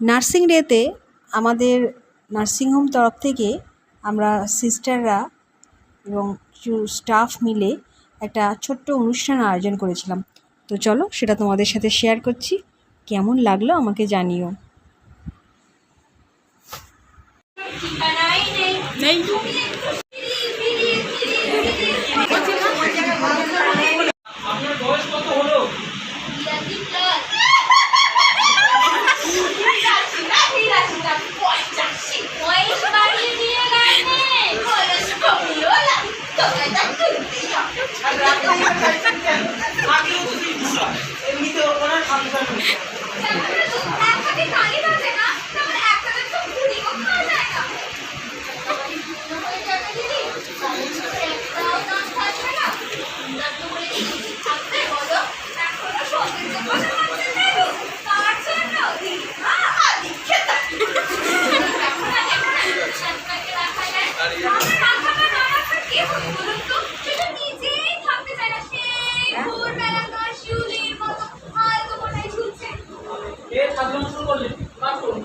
Nursing ডেতে আমাদের nursing home তরফ থেকে আমরা সিস্টাররা এবং কিছু স্টাফ মিলে একটা ছোট্ট অনুষ্ঠান আয়োজন করেছিলাম। তো চলো সেটা তোমাদের সাথে শেয়ার করছি। কেমন লাগল আমাকে জানিও। এমনিতে ওনার ফাংশন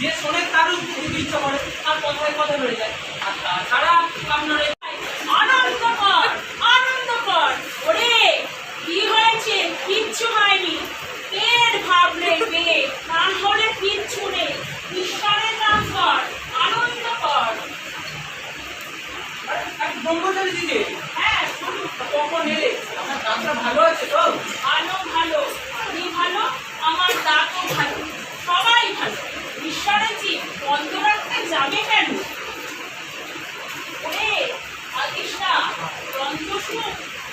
যে শোনে তারও ইচ্ছা করে তার কথায় কথা বেড়ে যায়। আর তাছাড়া আপনার আনন্দকর আনন্দকর ওরে কি হয়েছে? কিচ্ছু হয়নি। পেট ভাব নেই পেয়ে হলে কিচ্ছু নেই। ঈশ্বরের নাম কর আনন্দ কর ব্রহ্মচারী দিদি হ্যাঁ কখন আমার ডাক্তার ভালো আছে তো?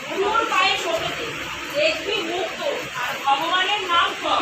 বুড়োর পায়ে শোকেতে দেখবি মুক্ত আর ভগবানের নাম কর।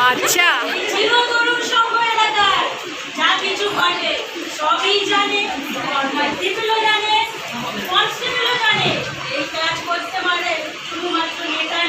আচ্ছা। যা কিছু ঘটে সবই জানে জানে জানে এই কাজ করতে পারে শুধুমাত্র নেতার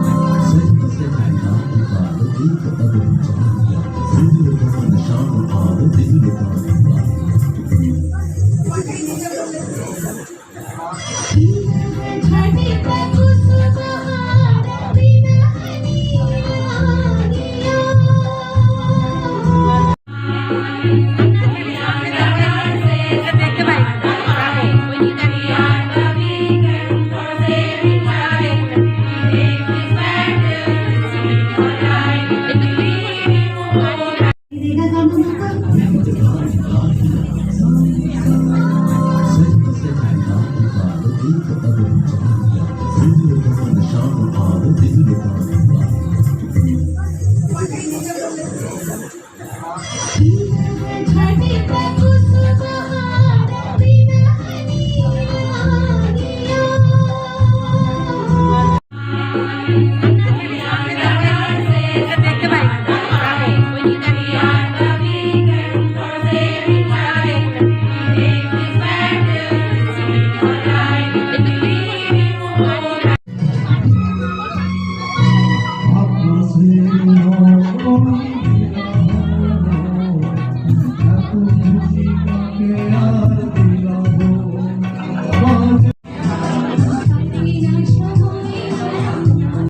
Oh.